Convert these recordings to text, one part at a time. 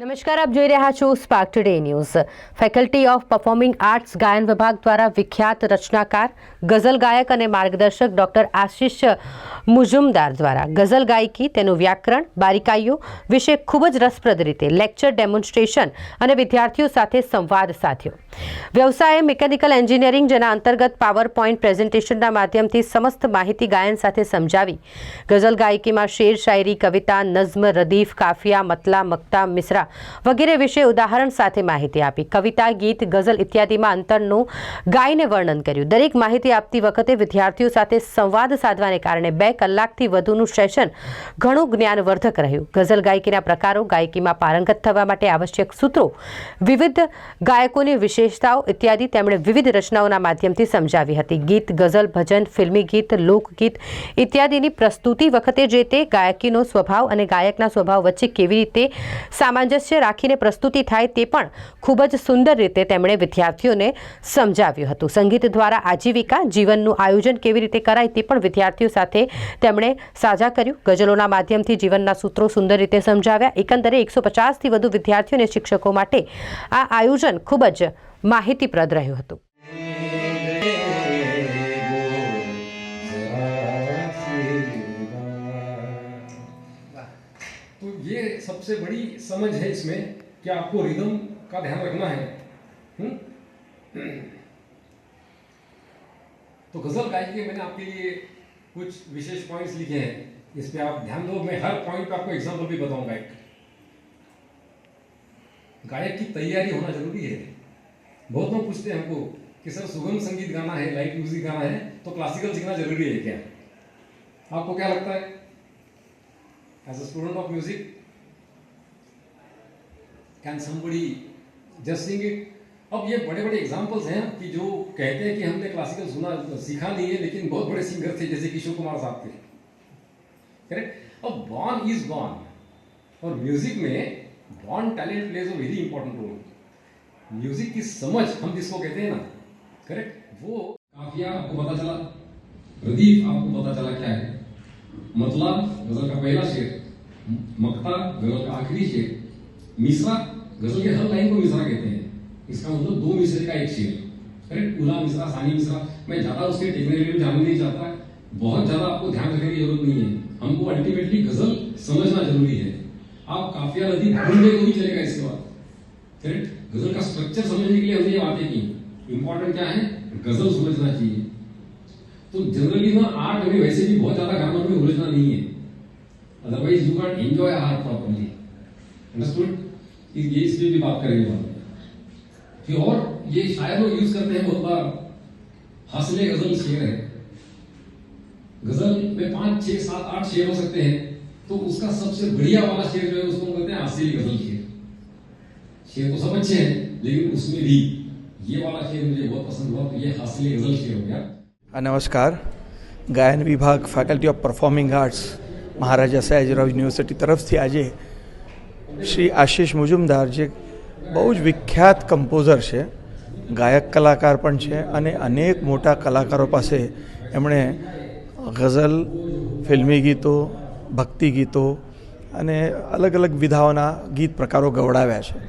નમસ્કાર, આપ જોઈ રહ્યા છો spark today news faculty of performing arts ગાયન વિભાગ દ્વારા વિખ્યાત રચનાકાર, ગઝલ ગાયક અને માર્ગદર્શક ડોક્ટર આશિષ મુજુમદાર દ્વારા ગઝલ ગાયકી, તેનું વ્યાકરણ, બારીકાઈઓ વિશે ખૂબ જ રસપ્રદ રીતે લેક્ચર ડેમોન્સ્ટ્રેશન અને વિદ્યાર્થીઓ સાથે સંવાદ સાધ્યો. વ્યવસાય મિકેનિકલ એન્જિનિયરિંગ જેના અંતર્ગત પાવર પોઈન્ટ પ્રેઝન્ટેશનના માધ્યમથી સમસ્ત માહિતી ગાયન સાથે સમજાવી. ગઝલ ગાયકીમાં શેર, શાયરી, કવિતા, નઝમ, રદીફ, કાફિયા, મતલા, મક્તા મિસરા વગેરે વિશે ઉદાહરણ સાથે માહિતી આપી. કવિતા, ગીત, ગઝલ ઇત્યાદિમાં અંતરનું ગાયને વર્ણન કર્યું. દરેક માહિતી આપતી વખતે વિદ્યાર્થીઓ સાથે સંવાદ સાધવાને કારણે બે કલાકથી વધુનું સેશન ઘણું જ્ઞાનવર્ધક રહ્યું. ગઝલ ગાયકીના પ્રકારો ગાયકીમાં પારંગત થવા માટે આવશ્યક સૂત્રો વિવિધ ગાયકોની વિશેષતાઓ ઇત્યાદિ તેમણે વિવિધ રચનાઓના માધ્યમથી સમજાવી હતી. ગીત, ગઝલ, ભજન, ફિલ્મી ગીત, લોકગીત ઇત્યાદિની પ્રસ્તુતિ વખતે જે તે ગાયકીનો સ્વભાવ અને ગાયકના સ્વભાવ વચ્ચે કેવી રીતે સામંજસ્ય રાખીને પ્રસ્તુતિ થાય તે પણ ખૂબ જ સુંદર રીતે તેમણે વિદ્યાર્થીઓને સમજાવ્યું હતું. સંગીત દ્વારા આજીવિકા, જીવનનું આયોજન કેવી રીતે કરાય તે પણ વિદ્યાર્થીઓ સાથે તેમણે સાજા કર્યું. ગઝલોના માધ્યમથી જીવનના સૂત્રો સુંદર રીતે સમજાવ્યા. એકંદરે એકસો પચાસથી વધુ વિદ્યાર્થીઓ અને શિક્ષકો માટે આ આયોજન ખૂબ જ માહિતીપ્રદ રહ્યું હતું तो ये सबसे बड़ी समझ है इसमें कि आपको रिदम का ध्यान रखना है हुँ? तो गजल गायकी के मैंने आपके लिए कुछ विशेष पॉइंट्स लिखे हैं इस पे आप ध्यान दो मैं हर पॉइंट पे आपको एग्जांपल भी बताऊंगा एक गायक की तैयारी होना जरूरी है बहुत लोग पूछते हैं हमको कि सर सुगम संगीत गाना है लाइट म्यूज़िक गाना है तो क्लासिकल सीखना ज़रूरी है क्या? आपको क्या लगता है? As a student of music, can somebody just sing it? अब ये बड़े बड़े एग्जाम्पल्स हैं कि जो कहते हैं कि हमने क्लासिकल सुना, सीखा नहीं है, लेकिन बहुत बड़े सिंगर थे, जैसे किशोर कुमार साहब थे। करेक्ट अब बॉर्न इज़ बॉर्न और म्यूज़िक में born talent plays a very important role music की समझ हम जिसको कहते हैं ना करेक्ट वो काफिया आपको पता चला रदीफ आपको पता चला क्या है? मतला गज़ल का पहला शेर, मक्ता गज़ल का आखिरी शेर मिसरा गज़ल के हर लाइन को मिसरा कहते हैं। इसका मतलब दो मिसरे का एक शेर करेक्ट उला मिसरा सानी मिसरा मैं ज़्यादा उसके टेक्निकली जानना नहीं चाहता बहुत ज़्यादा आपको ध्यान रखने की ज़रूरत नहीं है। हमको अल्टीमेटली गज़ल समझना ज़रूरी है। आप काफिया नदी भूल गए तो भी चलेगा इसके बाद। करेक्ट गज़ल का स्ट्रक्चर समझने के लिए हमने ये बातें की। इंपॉर्टेंट क्या है? गज़ल समझना चाहिए। तो जनरली ना आर्ट अभी वैसे भी बहुत ज़्यादा ग्रामर में उलझना नहीं है। Otherwise you can enjoy art properly understood ये इसलिए भी बात करेंगे बाद फिर और ये शायर लोग यूज़ करते हैं बहुत बार। हंसले गज़ल शेर है। गज़ल में पाँच, छह, सात, आठ शेर हो सकते हैं। तो उसका सबसे बढ़िया वाला शेर जो है उसको हम कहते हैं हास्यली गज़ल शेर। शेर तो सब अच्छे हैं लेकिन उसमें भी ये वाला शेर मुझे बहुत पसंद हुआ तो ये हास्यली गजल शेर हो गया આ નમસ્કાર ગાયન વિભાગ faculty of performing arts Maharaja Sayajirao university તરફથી આજે શ્રી આશિષ મુજુમદાર જે બહુ જ વિખ્યાત કમ્પોઝર છે ગાયક કલાકાર પણ છે અને અનેક મોટા કલાકારો પાસે એમણે ગઝલ ફિલ્મી ગીતો ભક્તિ ગીતો અને અલગ અલગ વિધાઓના ગીત પ્રકારો ગવડાવ્યા છે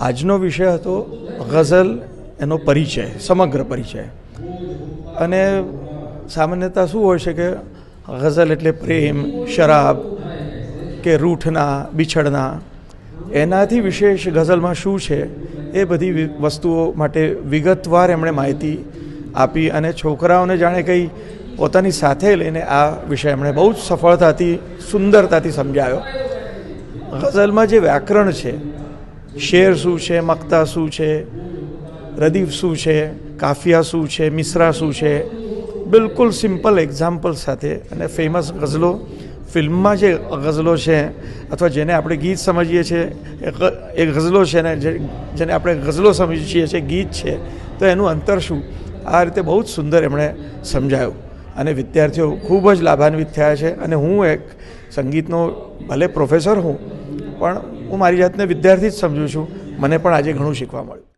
આજનો વિષય હતો ગઝલ, એનો પરિચય, સમગ્ર પરિચય. અને સામાન્યતા શું હોય છે કે ગઝલ એટલે પ્રેમ, શરાબ કે રૂઠના, બિછડના. એનાથી વિશેષ ગઝલમાં શું છે એ બધી વસ્તુઓ માટે વિગતવાર એમણે માહિતી આપી અને છોકરાઓને જાણે કંઈ પોતાની સાથે લઈને આ વિષય એમણે બહુ જ સફળતાથી, સુંદરતાથી સમજાયો. ગઝલમાં જે વ્યાકરણ છે શેર શું છે મક્તા શું છે રદીફ શું છે કાફિયા શું છે મિશ્રા શું છે બિલકુલ સિમ્પલ એક્ઝામ્પલ સાથે અને ફેમસ ગઝલો ફિલ્મમાં જે ગઝલો છે, અથવા જેને આપણે ગીત સમજીએ છીએ એ ગઝલો છે ને જેને આપણે ગઝલો સમજીએ છીએ, ગીત છે, તો એનું અંતર શું? આ રીતે બહુ જ સુંદર એમણે સમજાયું. અને વિદ્યાર્થીઓ ખૂબ જ લાભાન્વિત થયા છે. અને હું એક સંગીતનો ભલે પ્રોફેસર હું, પણ હું મારી જાતને વિદ્યાર્થી જ સમજું છું. મને પણ આજે ઘણું શીખવા મળ્યું.